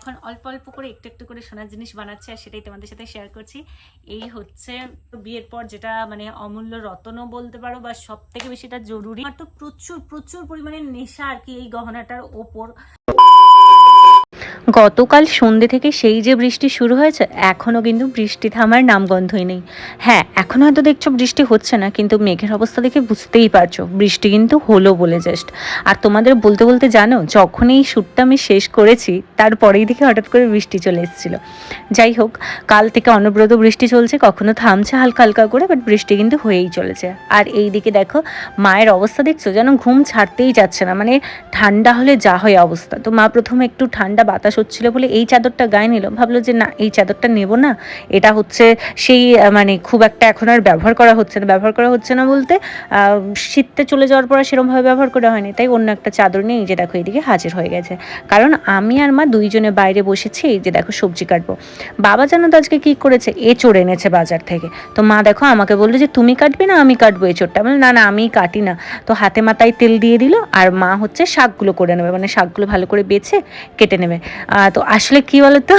এখন অল্প অল্প করে একটু একটু করে সোনার জিনিস বানাচ্ছে আর সেটাই তোমাদের সাথে শেয়ার করছি। এই হচ্ছে বিয়ের পর যেটা মানে অমূল্য রতনও বলতে পারো বা সব থেকে বেশি এটা জরুরি। আমার তো প্রচুর প্রচুর পরিমাণে নেশা আর কি এই গহনাটার ওপর। গতকাল সন্ধ্যে থেকে সেই যে বৃষ্টি শুরু হয়েছে এখনও কিন্তু বৃষ্টি থামার নামগন্ধই নেই। হ্যাঁ এখন হয়তো দেখছ বৃষ্টি হচ্ছে না, কিন্তু মেঘের অবস্থা দেখে বুঝতেই পারছ, বৃষ্টি কিন্তু হলো বলে জাস্ট আর তোমাদের বলতে বলতে জানো যখন এই শ্যুটটা আমি শেষ করেছি, তারপরেই দেখে হঠাৎ করে বৃষ্টি চলে এসেছিল। যাই হোক, কাল থেকে অনবরত বৃষ্টি চলছে, কখনো থামছে হালকা হালকা করে বাট বৃষ্টি কিন্তু হয়েই চলেছে। আর এই দিকে দেখো, মায়ের অবস্থা দেখছ? যেন ঘুম ছাড়তেই যাচ্ছে না মানে ঠান্ডা হলে যা হয় অবস্থা। তো মা প্রথমে একটু ঠান্ডা বাতাস হচ্ছিল বলে এই চাদরটা গায়ে নিল। ভাবলো যে না, এই চাদরটা নেব না। এটা হচ্ছে সেই মানে খুব একটা এখন আর ব্যবহার করা হচ্ছে না। ব্যবহার করা হচ্ছে না বলতে শীততে চলে যাওয়ার পর আর সেরমভাবে ব্যবহার করা হয়নি। তাই অন্য একটা চাদর নিয়ে এই যে দেখো এদিকে হাজির হয়ে গেছে। কারণ আমি আর মা দুইজনে বাইরে বসেছি, এই যে দেখো সবজি কাটবো। বাবা জানো তো আজকে কী করেছে? এ এঁচড় এনেছে বাজার থেকে। তো মা দেখো আমাকে বলল যে, তুমি কাটবে না, আমি কাটবো এঁচড়টা? বলে না না, আমি কাটি না। তো হাতে মাথায় তেল দিয়ে দিল, আর মা হচ্ছে শাকগুলো করে নেবে। মানে শাকগুলো ভালো করে বেছে কেটে নেবে। তো আসলে কি বলতো?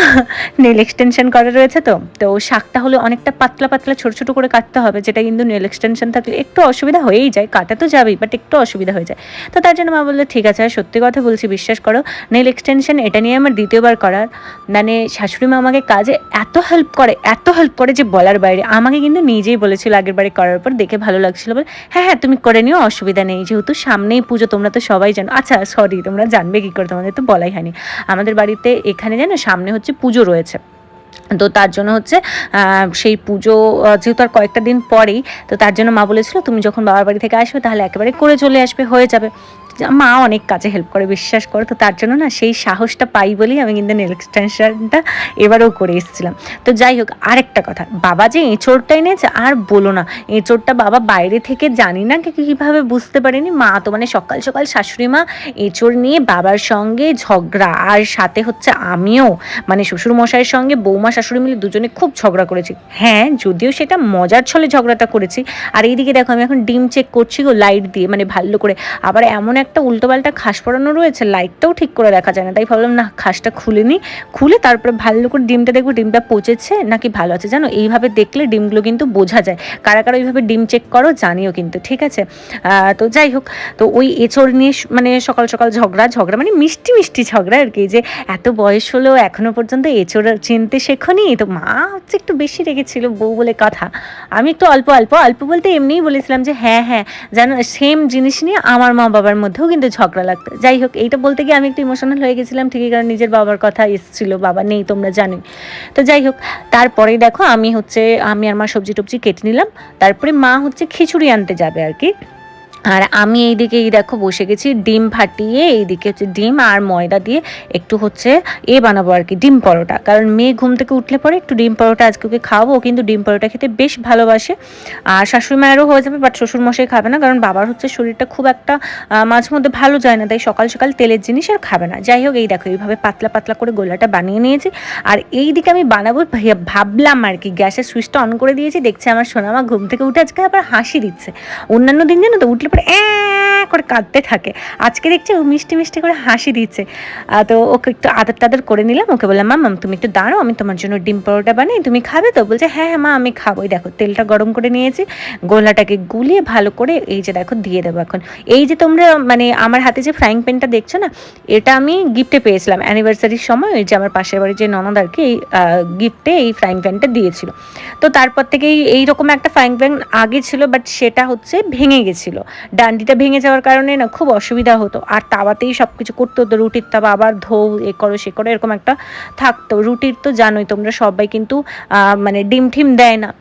নেল এক্সটেনশন করা রয়েছে তো। তো শাকটা হলে অনেকটা পাতলা পাতলা ছোট ছোট করে কাটতে হবে, যেটা কিন্তু নেল এক্সটেনশন থাকলে একটু অসুবিধা হয়েই যায়, কাটা তো যাবেই বাট একটু অসুবিধা হয়ে যায়। তো তার জন্য মা বলল, ঠিক আছে, সত্যি কথা বলছি, বিশ্বাস করো নেল এক্সটেনশন এটা নিয়ে আমার দ্বিতীয়বার করার। মানে শাশুড়ি মা আমাকে কাজে এত হেল্প করে, এত হেল্প করে যে বলার বাইরে। আমাকে কিন্তু নিজেই বলেছিল আগের বারে করার পর, দেখে ভালো লাগছিল বলে হ্যাঁ হ্যাঁ তুমি করে নিও, অসুবিধা নেই। যেহেতু সামনেই পুজো, তোমরা তো সবাই জানো। আচ্ছা সরি তোমরা জানবে কি করে, তোমাদের তো বলাই হয়নি। আমাদের বাড়িতে এখানে যেন সামনে হচ্ছে পুজো রয়েছে। তো তার জন্য হচ্ছে সেই পুজো যেহেতু আর কয়েকটা দিন পরেই, তো তার জন্য মা বলেছিল, তুমি যখন বাবার বাড়ি থেকে আসবে, তাহলে একেবারে করে চলে আসবে, হয়ে যাবে। মা অনেক কাজে হেল্প করে, বিশ্বাস করে তো, তার জন্য না সেই সাহসটা পাই বলেই আমি কিন্তু নেল এক্সটেনশনটা এবারেও করে এসেছিলাম। তো যাই হোক, আরেকটা কথা, বাবা যে এঁচোড়টা এনেছে আর বলো না, এঁচোড়টা বাবা বাইরে থেকে জানি না কি- কীভাবে বুঝতে পারেনি, মা তো মানে সকাল সকাল শাশুড়ি মা এঁচোড় নিয়ে বাবার সঙ্গে ঝগড়া, আর সাথে হচ্ছে আমিও মানে শ্বশুর মশাইয়ের সঙ্গে বৌমা শাশুড়ি মিলে দুজনে খুব ঝগড়া করেছি। হ্যাঁ যদিও সেটা মজার ছলে ঝগড়াটা করেছি, আর এইদিকে দেখো আমি এখন ডিম চেক করছি গো লাইট দিয়ে মানে ভালো করে, আবার এমন একটা উল্টোপাল্টা খাস পড়ানো রয়েছে লাইটটাও ঠিক করে দেখা যায় না। তাই ভাবলাম, না, খাসটা খুলে নিই খুলে তারপরে ভালো করে ডিমটা দেখব, ডিমটা পচেছে নাকি ভালো আছে? জানো, এইভাবে দেখলে ডিমগুলো কিন্তু বোঝা যায়। কারা কারা ওইভাবে ডিম চেক করো জানিও কিন্তু, ঠিক আছে? তো যাই হোক, তো ওই এঁচড় নিয়ে মানে সকাল সকাল ঝগড়া ঝগড়া মানে মিষ্টি মিষ্টি ঝগড়া আর কি, যে এত বয়স হলেও এখনও পর্যন্ত এঁচড় চিনতে শেখনি? তো মা হচ্ছে একটু বেশি রেগেছিল বউ বলে কথা। আমি একটু অল্প অল্প অল্প বলতে এমনিই বলেছিলাম যে হ্যাঁ হ্যাঁ জানো সেম জিনিস নিয়ে আমার মা বাবার মধ্যেও কিন্তু ঝগড়া লাগতো। যাই হোক, এইটা বলতে গিয়ে আমি একটু ইমোশনাল হয়ে গেছিলাম, ঠিকই কারণ নিজের বাবার কথা এসেছিল, বাবা নেই, তোমরা জানোই। তো যাই হোক, তারপরে দেখো আমি হচ্ছে, আমি আমার সবজি টবজি কেটে নিলাম, তারপরে মা হচ্ছে খিচুড়ি আনতে যাবে আর কি। আর আমি এইদিকে, এই দেখো, বসে গেছি, ডিম ফাটিয়ে এইদিকে হচ্ছে ডিম আর ময়দা দিয়ে একটু হচ্ছে এ বানাবো আর কি, ডিম পরোটা। কারণ মেয়ে ঘুম থেকে উঠলে পরে একটু ডিম পরোটা আজকে ওকে খাওয়াবো কিন্তু ডিম পরোটা খেতে বেশ ভালোবাসে। আর শাশুড়ি মায়েরও হয়ে যাবে বাট শ্বশুর মশাই খাবে না, কারণ বাবার হচ্ছে শরীরটা খুব একটা মাঝে মধ্যে ভালো যায় না, তাই সকাল সকাল তেলের জিনিস আর খাবে না। যাই হোক, এই দেখো, এইভাবে পাতলা পাতলা করে গোলাটা বানিয়ে নিয়েছি। আর এই দিকে আমি বানাবো ভাবলাম আর কি, গ্যাসের সুইচটা অন করে দিয়েছি, দেখছি আমার সোনামা ঘুম থেকে উঠে আজকে আবার হাসি দিচ্ছে। অন্যান্য দিন জানো তো, উঠলে পরে "অ্যাঁ" করে কাঁদতে থাকে। আজকে দেখছি ও মিষ্টি মিষ্টি করে হাসি দিচ্ছে। তো ওকে একটু আদর টাদর করে নিলাম। ওকে বললাম, মাম মাম, তুমি একটু দাঁড়াও, আমি তোমার জন্য ডিম পরোটা বানাই তুমি খাবে তো? বলছে হ্যাঁ হ্যাঁ মা, আমি খাব এই দেখো, তেলটা গরম করে নিয়েছি, গোলাটাকে গুলিয়ে ভালো করে এই যে দেখো দিয়ে দেবো এখন। এই যে তোমরা মানে আমার হাতে যে ফ্রাইং প্যানটা দেখছ না, এটা আমি গিফটে পেয়েছিলাম। অ্যানিভার্সারির সময় ওই যে আমার পাশের বাড়ির যে ননদ আর কি, এই গিফটে এই ফ্রাইং প্যানটা দিয়েছিল। তো তারপর থেকেই এইরকম একটা ফ্রাইং প্যান আগে ছিল বাট সেটা হচ্ছে ভেঙে গেছিল। ডান্ডিটা ভেঙে যাওয়ার কারণে না খুব অসুবিধা হতো। আর তাওয়াতেই সব কিছু করতে হতো, রুটির তাওয়া আবার ধোও এ করো, সে করো, এরকম একটা থাকতো। রুটির তো জানোই তোমরা সবাই কিন্তু মানে ডিম ঠিম দেয় না।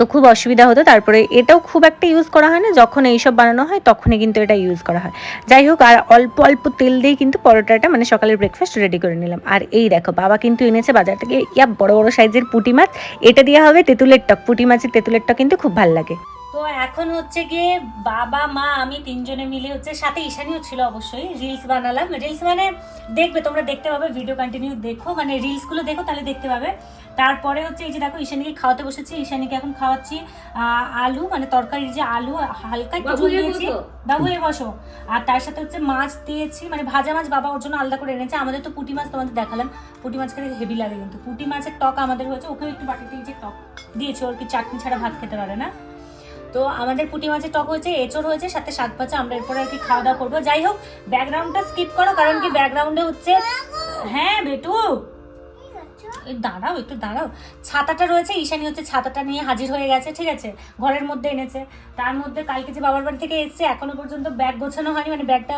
তো খুব অসুবিধা হতো। তারপরে এটাও খুব একটা ইউজ করা হয় না, যখন এইসব বানানো হয় তখনই কিন্তু এটা ইউজ করা হয়। যাই হোক, আর অল্প অল্প তেল দিয়ে কিন্তু পরোটাটা মানে সকালের ব্রেকফাস্ট রেডি করে নিলাম। আর এই দেখো, বাবা কিন্তু এনেছে বাজার থেকে, ইয়া, বড় বড় সাইজের পুঁটি মাছ। এটা দেওয়া হবে তেঁতুলের টক। পুঁটি মাছের তেঁতুলের টক কিন্তু খুব ভালো লাগে। তো এখন হচ্ছে গিয়ে বাবা মা আমি তিনজনে মিলে হচ্ছে সাথে ঈশানিও ছিল অবশ্যই রিলস বানালাম। রিলস মানে দেখবে তোমরা দেখতে পাবে ভিডিও কন্টিনিউ দেখো। মানে রিলসগুলো দেখো তাহলে দেখতে পাবে। তারপরে হচ্ছে এই যে দেখো ঈশানীকে খাওয়াতে বসেছি। ঈশানীকে এখন খাওয়াচ্ছি আলু মানে তরকারির যে আলু হালকা একটু ঝোল দিয়েছি। বাবু হয়ে বসো আর তার সাথে হচ্ছে মাছ দিয়েছি মানে ভাজা মাছ বাবা ওর জন্য আলাদা করে এনেছে। আমাদের তো পুঁটি মাছ তোমাদের দেখালাম। পুঁটি মাছ খেতে হেভি লাগে কিন্তু। পুঁটি মাছের টক আমাদের হয়েছে ওকেও একটু বাটিতে যে টক দিয়েছে ওর কি চাটনি ছাড়া ভাত খেতে পারে না? তো আমাদের পুঁটি মাছের টক হয়েছে, এঁচড় হয়েছে, সাথে শাক পাচা আমরা এরপরে আর কি খাওয়া দাওয়া করব। যাই হোক ব্যাকগ্রাউন্ডটা স্কিপ করো, কারণ কি ব্যাকগ্রাউন্ডে হচ্ছে হ্যাঁ বেটু দাঁড়াও, একটু দাঁড়াও। ছাতাটা রয়েছে, ঈশানি হচ্ছে ছাতাটা নিয়ে হাজির হয়ে গেছে, ঠিক আছে? ঘরের মধ্যে এনেছে। তার মধ্যে কালকে যে বাবার বাড়ি থেকে এসছে, এখনও পর্যন্ত ব্যাগ গোছানো হয়নি মানে ব্যাগটা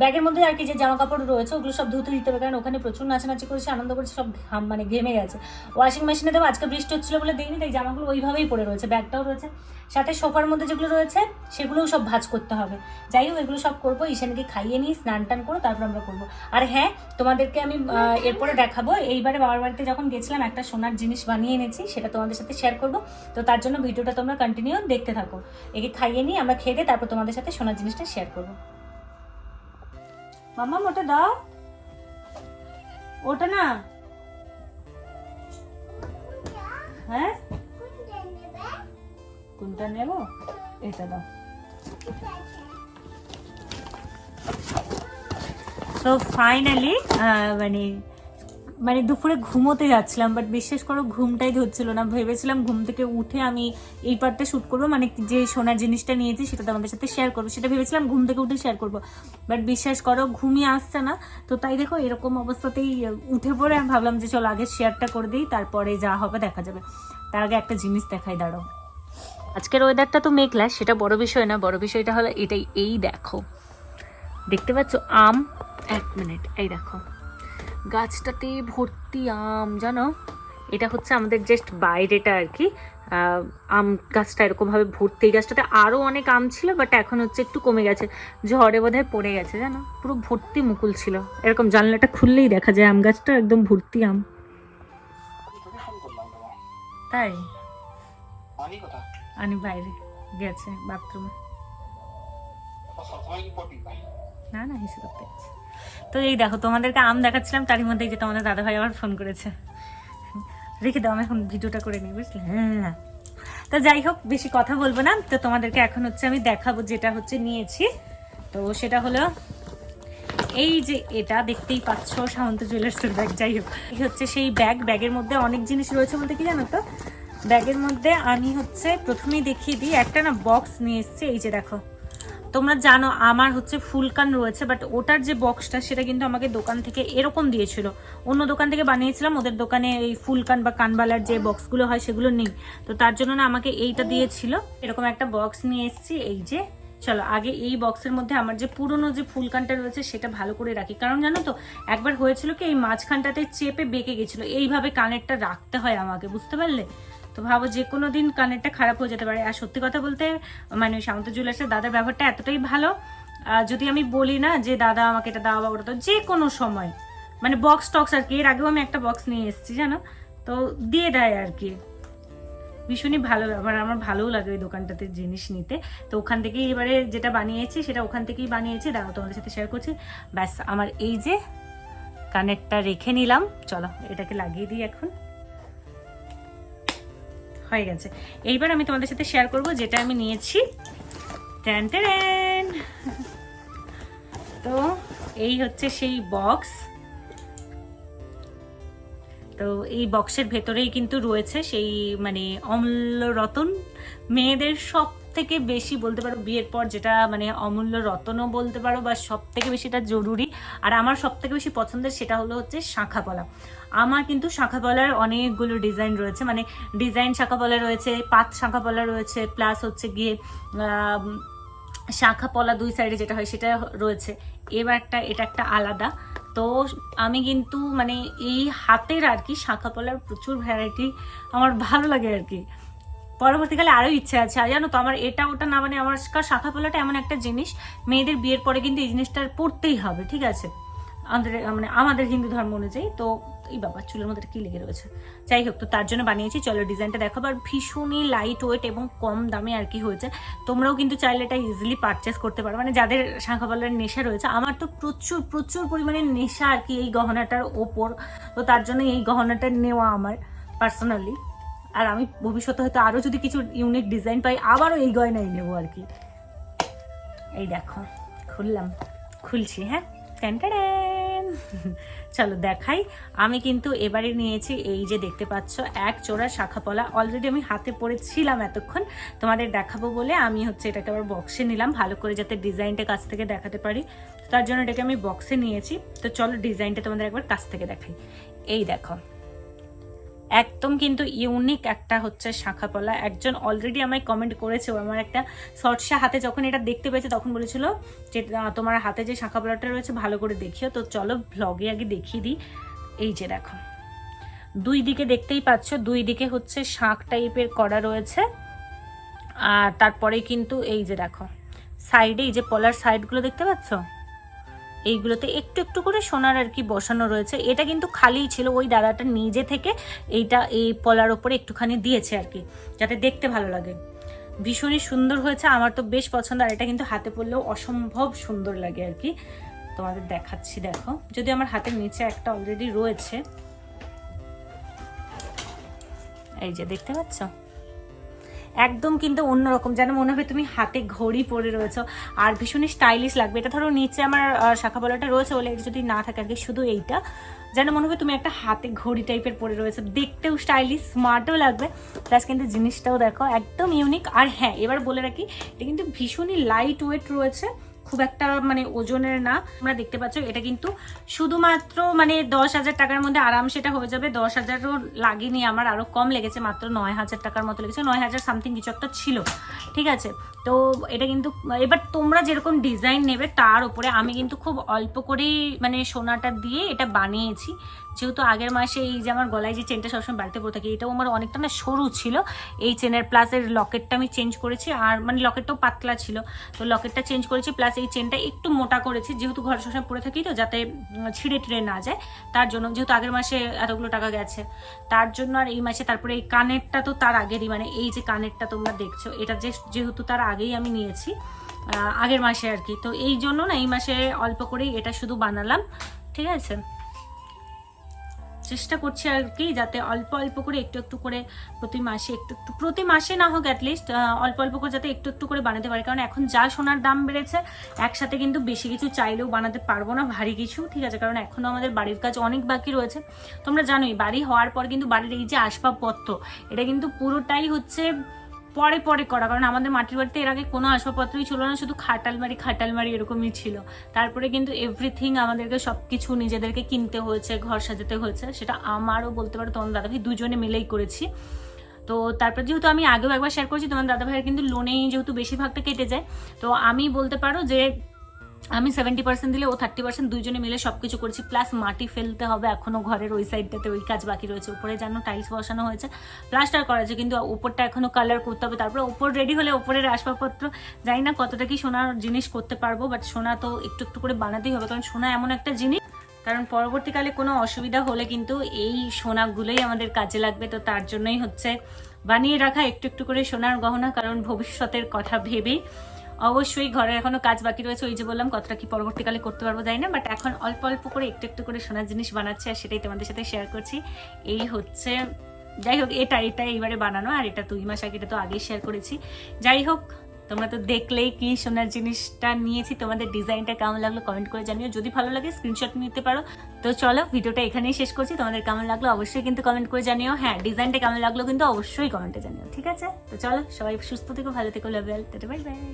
ব্যাগের মধ্যে আর কি যে জামা কাপড় রয়েছে ওগুলো সব ধুতে দিতে হবে কারণ ওখানে প্রচুর নাচানাচি করেছে আনন্দ করেছে সব ঘাম মানে ঘেমে গেছে। ওয়াশিং মেশিনে দেবো আজকে বৃষ্টি হচ্ছিল বলে দেখিনি তাই জামাগুলো ওইভাবেই পড়ে রয়েছে ব্যাগটাও রয়েছে। সাথে সোফার মধ্যে যেগুলো রয়েছে সেগুলোও সব ভাজ করতে হবে। যাই হোক এগুলো সব করব ঈশানীকে খাইয়ে নিই স্নান টান করো তারপর আমরা করব। আর হ্যাঁ তোমাদেরকে আমি এরপরে দেখাবো এইবারে বাবার বাড়িতে যখন গেছিলাম একটা সোনার জিনিস বানিয়ে এনেছি সেটা তোমাদের সাথে শেয়ার করব। তো তার জন্য ভিডিওটা তোমরা কন্টিনিউ দেখতে থাকো। একে খাইয়ে নিই আমরা খেয়ে দিয়ে তারপর তোমাদের সাথে সোনার জিনিসটা শেয়ার করব। মামা ওটা দাও। ওটা না। হ্যাঁ? কোনটা নেব? এটা দাও। তো ফাইনালি মানে মানে দুপুরে ঘুমোতে যাচ্ছিলাম বাট বিশ্বাস করো ঘুমটাই ধরছিল না। ভেবেছিলাম ঘুম থেকে উঠে আমি এই পার্টটা শ্যুট করব মানে যে সোনার জিনিসটা নিয়েছি সেটা তোমাদের সাথে শেয়ার করব, সেটা ভেবেছিলাম ঘুম থেকে উঠে শেয়ার করব। বাট বিশ্বাস করো ঘুমিয়ে আসছে না। তো তাই দেখো এরকম অবস্থাতেই উঠে পড়ে, আমি ভাবলাম যে চলো আগে শেয়ারটা করে দিই, তারপরে যা হবে দেখা যাবে। তার আগে একটা জিনিস দেখাই, দাঁড়াও। আজকের ওয়েদারটা তো মেঘলা, সেটা বড় বিষয় না, বড় বিষয়টা হলো এটাই, এই দেখো। দেখতে পাচ্ছ আম? এক মিনিট এই দেখো। গাছটাতে ভর্তি আম জানো? এটা হচ্ছে আমাদের জাস্ট বাইরেটা আর কি। আম গাছটা এরকমভাবে ভর্তি। এই গাছটাতে আরও অনেক আম ছিল বাট এখন হচ্ছে একটু কমে গেছে। ঝড়ে বোধহয় পড়ে গেছে জানো? পুরো ভর্তি মুকুল ছিল। এরকম জানলাটা খুললেই দেখা যায় আম গাছটা একদম ভর্তি আম। তাই? আনি বাইরে গেছে বাথরুমে না না হিসেবে। তো এই দেখো, তোমাদেরকে আম দেখাচ্ছিলাম, তারই মধ্যে যে তোমাদের দাদা ভাই আবার ফোন করেছে। রেখে দাও, আমি এখন ভিডিওটা করে নিই, বুঝলে? হ্যাঁ তো যাই হোক, বেশি কথা বলব না। তো তোমাদেরকে এখন হচ্ছে আমি দেখাবো যেটা হচ্ছে নিয়েছি। তো সেটা হলো, এই যে এটা দেখতেই পাচ্ছ, সামন্ত জুয়েলার্সের ব্যাগ যাই হোক। এই হচ্ছে সেই ব্যাগ ব্যাগের মধ্যে অনেক জিনিস রয়েছে বলতে কি জানো তো? ব্যাগের মধ্যে আমি হচ্ছে প্রথমেই দেখিয়ে দিই, একটা না বক্স নিয়ে এসেছি, এই যে দেখো। তোমরা জানো আমার হচ্ছে ফুলকান রয়েছে বাট ওটার যে বক্সটা সেটা কিন্তু আমাকে দোকান থেকে এরকম দিয়েছিল। অন্য দোকান থেকে বানিয়েছিলাম, ওদের দোকানে এই ফুলকান বা কানবালার যে বক্সগুলো হয় সেগুলো নেই। তো তার জন্য না আমাকে এইটা দিয়েছিল। এরকম একটা বক্স নিয়ে এসেছি, এই যে, চলো আগে এই বক্সের মধ্যে আমার যে পুরনো যে ফুলকানটা রয়েছে সেটা ভালো করে রাখি। কারণ জানো তো, একবার হয়েছিল কি এই মাঝখানটাতে চেপে বেঁকে গেছিল, এইভাবে কানেরটা রাখতে হয় আমাকে, বুঝতে পারলে? তো ভাবো যে কোনো দিন কানেরটা খারাপ হয়ে যেতে পারে। আর সত্যি কথা বলতে মানে সামন্ত জুয়েলার্সের দাদার ব্যবহারটা এতটাই ভালো যদি আমি বলি না যে, দাদা, আমাকে এটা দাও বা ওটা দাও, যে কোনো সময়। মানে বক্স টক্স আর কি, এর আগেও আমি একটা বক্স নিয়ে এসেছি, জানো? তো দিয়ে দেয় আর কি। ভীষণই ভালো ব্যবহার, আমার ভালোও লাগে ওই দোকানটাতে জিনিস নিতে। তো ওখান থেকেই এবারে যেটা বানিয়েছি, সেটা ওখান থেকেই বানিয়েছি দাঁড়াও তোমাদের সাথে শেয়ার করছি। ব্যাস, আমার এই যে কানেরটা রেখে নিলাম। চলো, এটাকে লাগিয়ে দিই এখন। হয়ে গেছে। এইবার আমি তোমাদের সাথে শেয়ার করব যেটা আমি নিয়েছি। ট্যান তো এই হচ্ছে সেই বক্স তো এই বক্সের ভেতরেই কিন্তু রয়েছে সেই মানে অমূল্য রতন মেয়েদের সব থেকে বেশি বলতে পারো বিয়ের পর যেটা মানে অমূল্য রতনও বলতে পারো বা সব থেকে বেশি এটা জরুরি। আর আমার সব থেকে বেশি পছন্দের সেটা হলো হচ্ছে শাঁখাপলা আমার কিন্তু শাঁখাপলার অনেকগুলো ডিজাইন রয়েছে। মানে ডিজাইন শাঁখাপলা রয়েছে পাত শাঁখাপলা রয়েছে প্লাস হচ্ছে গিয়ে আম, শাঁখাপলা দুই সাইডে যেটা হয় সেটা রয়েছে। এবারটা এটা একটা আলাদা। তো আমি কিন্তু মানে এই হাতের আর কি শাঁখাপলার প্রচুর ভ্যারাইটি আমার ভালো লাগে আর কি। পরবর্তীকালে আরও ইচ্ছে আছে। আর জানো তো, আমার এটা ওটা না মানে আমার শাঁখাপলাটা এমন একটা জিনিস, মেয়েদের বিয়ের পরে কিন্তু এই জিনিসটা পড়তেই হবে, ঠিক আছে? আমাদের মানে আমাদের হিন্দু ধর্ম অনুযায়ী, তো এই বাবা চুলের মধ্যে কি লেগে রয়েছে? যাই হোক, তো তার জন্য বানিয়েছি, চলো ডিজাইনটা দেখো আর ভীষণই লাইট ওয়েট এবং কম দামে আর কি হয়েছে। তোমরাও কিন্তু চাইলে এটা ইজিলি পারচেস করতে পারো। মানে যাদের শাঁখা পালার নেশা রয়েছে, আমার তো প্রচুর প্রচুর পরিমাণে নেশা আর কি এই গহনাটার ওপর। তো তার জন্য এই গহনাটা নেওয়া আমার পার্সোনালি আর আমি ভবিষ্যতে হয়তো আরও যদি কিছু ইউনিক ডিজাইন পাই, আবারও এই গয়নাই নেব আর কি। এই দেখো, খুললাম। খুলছি হ্যাঁ? ট্যান চলো দেখাই। আমি কিন্তু এবারে নিয়েছি এই যে দেখতে পাচ্ছ, এক চোরা শাখা পলা। অলরেডি আমি হাতে পড়েছিলাম এতক্ষণ। তোমাদের দেখাবো বলে আমি হচ্ছে এটাকে আবার বক্সে নিলাম, ভালো করে যাতে ডিজাইনটা কাছ থেকে দেখাতে পারি। তার জন্য এটাকে আমি বক্সে নিয়েছি। তো চলো ডিজাইনটা তোমাদের একবার কাছ থেকে দেখাই। এই দেখো একদম কিন্তু ইউনিক একটা হচ্ছে শাঁখাপলা একজন অলরেডি আমায় কমেন্ট করেছে আমার একটা সর্ষা হাতে যখন এটা দেখতে পেয়েছে তখন বলেছিল যে তোমার হাতে যে শাঁখাপলাটা রয়েছে ভালো করে দেখিও। তো চলো ভ্লগে আগে দেখিয়ে দিই। এই যে দেখো, দুই দিকে দেখতেই পাচ্ছ, দুই দিকে হচ্ছে শাঁখ টাইপের করা রয়েছে। আর তারপরে কিন্তু এই যে দেখো সাইডে এই যে পলার সাইডগুলো দেখতে পাচ্ছ? এইগুলোতে একটু একটু করে সোনার আর কি বসানো রয়েছে। এটা কিন্তু খালিই ছিল, ওই দাদাটা নিজে থেকে এইটা, এই পলার ওপরে একটুখানি দিয়েছে আর কি, যাতে দেখতে ভালো লাগে। ভীষণই সুন্দর হয়েছে, আমার তো বেশ পছন্দ, আর এটা কিন্তু হাতে পরলেও অসম্ভব সুন্দর লাগে আর কি। তোমাদের দেখাচ্ছি, দেখো। যদি আমার হাতের নিচে একটা অলরেডি রয়েছে, এই যে দেখতে পাচ্ছ? একদম কিন্তু অন্যরকম, যেন মনে হবে তুমি হাতে ঘড়ি পরে রয়েছো। আর ভীষণই স্টাইলিশ লাগবে। এটা ধরো নিচে আমার শাখা বলাটা রয়েছে বলে যদি না থাকে আর কি, শুধু এইটা। যেন মনে হবে তুমি একটা হাতে ঘড়ি টাইপের পরে রয়েছে। দেখতেও স্টাইলিশ স্মার্টও লাগবে। প্লাস কিন্তু জিনিসটাও দেখো একদম ইউনিক আর হ্যাঁ এবার বলে রাখি, এটা কিন্তু ভীষণই লাইট ওয়েট রয়েছে। খুব একটা মানে ওজনের না। তোমরা দেখতে পাচ্ছ, এটা কিন্তু শুধুমাত্র মানে দশ হাজার টাকার মধ্যে আরাম সেটা হয়ে যাবে। দশ হাজারও লাগেনি আমার আরও কম লেগেছে, মাত্র নয় হাজার টাকার মতো লেগেছে। নয় হাজার সামথিং কিছু একটা ছিল, ঠিক আছে? তো এটা কিন্তু, এবার তোমরা যেরকম ডিজাইন নেবে, তার উপরে আমি কিন্তু খুব অল্প করেই মানে সোনাটা দিয়ে এটা বানিয়েছি। যেহেতু আগের মাসে এই যে আমার গলায় যে চেনটা সবসময় বাড়িতে পড়ে থাকে, এটাও আমার অনেকটা না সরু ছিল। এই চেনের প্লাস এর লকেটটা আমি চেঞ্জ করেছি, আর মানে লকেটটাও পাতলা ছিল। তো লকেটটা চেঞ্জ করেছি প্লাস এই চেনটা একটু মোটা করেছি, যেহেতু ঘরে সবসময় পরে থাকি তো, যাতে ছিঁড়ে টিড়ে না যায়। তার জন্য, যেহেতু আগের মাসে এতগুলো টাকা গেছে, তার জন্য আর এই মাসে, তারপরে এই কানেরটা তো তার আগেরই মানে এই যে কানেরটা তোমরা দেখছ, এটা যে, যেহেতু তার আগেই আমি নিয়েছি আগের মাসে আর কি। তো এই জন্য না, এই মাসে অল্প করেই এটা শুধু বানালাম, ঠিক আছে? চেষ্টা করছি আর কি, যাতে অল্প অল্প করে একটু একটু করে প্রতি মাসে একটু একটু, প্রতি মাসে না হোক অ্যাটলিস্ট অল্প অল্প করে যাতে একটু একটু করে বানাতে পারি। কারণ এখন যা সোনার দাম বেড়েছে, একসাথে কিন্তু বেশি কিছু চাইলেও বানাতে পারব না, ভারী কিছু, ঠিক আছে? কারণ এখনও আমাদের বাড়ির কাজ অনেক বাকি রয়েছে। তোমরা জানোই, বাড়ি হওয়ার পর কিন্তু বাড়ির এই যে আসবাবপত্র, এটা কিন্তু পুরোটাই হচ্ছে পরে পরে করা, কারণ আমাদের মাটির বাড়িতে এর আগে কোনো আসবাবপত্রই ছিল না, শুধু খাটালমারি খাটালমারি এরকমই ছিল। তারপরে কিন্তু এভরিথিং আমাদেরকে সব কিছু নিজেদেরকে কিনতে হয়েছে, ঘর সাজাতে হয়েছে, সেটা আমারও বলতে পারো, তোমার দাদাভাই দুজনে মিলেই করেছি। তো তারপর যেহেতু আমি আগেও একবার শেয়ার করেছি, তোমার দাদা ভাইয়ের কিন্তু লোনেই যেহেতু বেশিরভাগটা কেটে যায়, তো আমি বলতে পারো যে আমি সেভেন্টি পার্সেন্ট দিলে ও থার্টি পার্সেন্ট দুইজনে মিলে সব কিছু করেছি প্লাস মাটি ফেলতে হবে এখনও ঘরের ওই সাইডটাতে ওই কাজ বাকি রয়েছে। উপরে যেন টাইলস বসানো হয়েছে প্লাস্টার করা আছে, কিন্তু উপরটা এখনও কালার করতে হবে। তারপরে উপর রেডি হলে উপরের আসবাবপত্র, জানি না কতটা কি সোনার জিনিস করতে পারব বাট সোনা তো একটু একটু করে বানাতেই হবে, কারণ সোনা এমন একটা জিনিস। কারণ পরবর্তীকালে কোনো অসুবিধা হলে কিন্তু এই সোনাগুলোই আমাদের কাজে লাগবে, তো তার জন্যই হচ্ছে বানিয়ে রাখা, একটু একটু করে সোনার গহনা, কারণ ভবিষ্যতের কথা ভেবেই। অবশ্যই ঘরে এখনও কাজ বাকি রয়েছে, ওই যে বললাম কতটা কি পরবর্তীকালে করতে পারব জানি না বাট এখন অল্প অল্প করে একটু একটু করে সোনার জিনিস বানাচ্ছি আর সেটাই তোমাদের সাথে শেয়ার করছি। এই হচ্ছে, যাই হোক, এটা এটা এইবারে বানানো আর এটা দুই মাস আগে, এটা তো আগেই শেয়ার করেছি। যাই হোক, তোমরা তো দেখলেই কি সোনার জিনিসটা নিয়েছি, তোমাদের ডিজাইনটা কেমন লাগল কমেন্ট করে জানিও। যদি ভালো লাগে স্ক্রিনশট নিতে পারো। তো চলো, ভিডিওটা এখানেই শেষ করছি। তোমাদের কেমন লাগল অবশ্যই কিন্তু কমেন্ট করে জানিও। হ্যাঁ ডিজাইনটা কেমন লাগল কিন্তু অবশ্যই কমেন্টে জানিও, ঠিক আছে? তো চলো, সবাই সুস্থ থেকো, ভালো থেকো লাভ বাই বাই